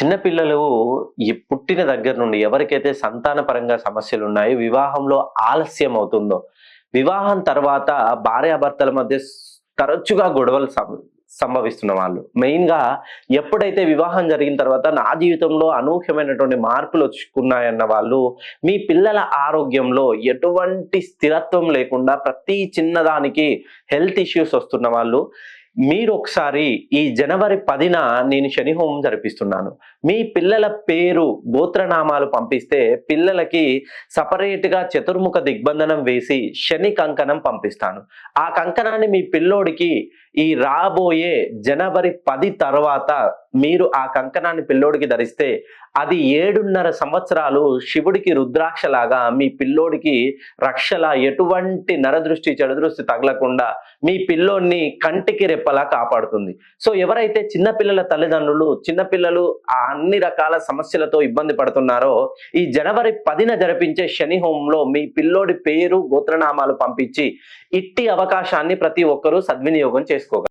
చిన్నపిల్లలు ఈ పుట్టిన దగ్గర నుండి ఎవరికైతే సంతాన పరంగా సమస్యలు ఉన్నాయో వివాహంలో ఆలస్యం అవుతుందో వివాహం తర్వాత భార్యాభర్తల మధ్య తరచుగా గొడవలు సంభవిస్తున్న వాళ్ళు. మెయిన్గా ఎప్పుడైతే వివాహం జరిగిన తర్వాత నా జీవితంలో అనూహ్యమైనటువంటి మార్పులు వచ్చుకున్నాయన్న వాళ్ళు మీ పిల్లల ఆరోగ్యంలో ఎటువంటి స్థిరత్వం లేకుండా ప్రతి చిన్నదానికి హెల్త్ ఇష్యూస్ వస్తున్న వాళ్ళు మీరు ఒకసారి ఈ జనవరి పదిన నేను శని హోమం జరిపిస్తున్నాను. మీ పిల్లల పేరు గోత్రనామాలు పంపిస్తే పిల్లలకి సపరేట్గా చతుర్ముఖ దిగ్బంధనం వేసి శని కంకణం పంపిస్తాను. ఆ కంకణాన్ని మీ పిల్లోడికి ఈ రాబోయే జనవరి పది తర్వాత మీరు ఆ కంకణాన్ని పిల్లోడికి ధరిస్తే అది ఏడున్నర సంవత్సరాలు శివుడికి రుద్రాక్షలాగా మీ పిల్లోడికి రక్షల ఎటువంటి నరదృష్టి చెడుదృష్టి తగలకుండా మీ పిల్లోడిని కంటికి రెప్పలా కాపాడుతుంది. సో ఎవరైతే చిన్నపిల్లల తల్లిదండ్రులు చిన్నపిల్లలు ఆ అన్ని రకాల సమస్యలతో ఇబ్బంది పడుతున్నారో ఈ జనవరి పదిన జరిపించే శని హోమంలో మీ పిల్లోడి పేరు గోత్రనామాలు పంపించి ఇట్టి అవకాశాన్ని ప్రతి ఒక్కరూ సద్వినియోగం చేసుకోగలరు.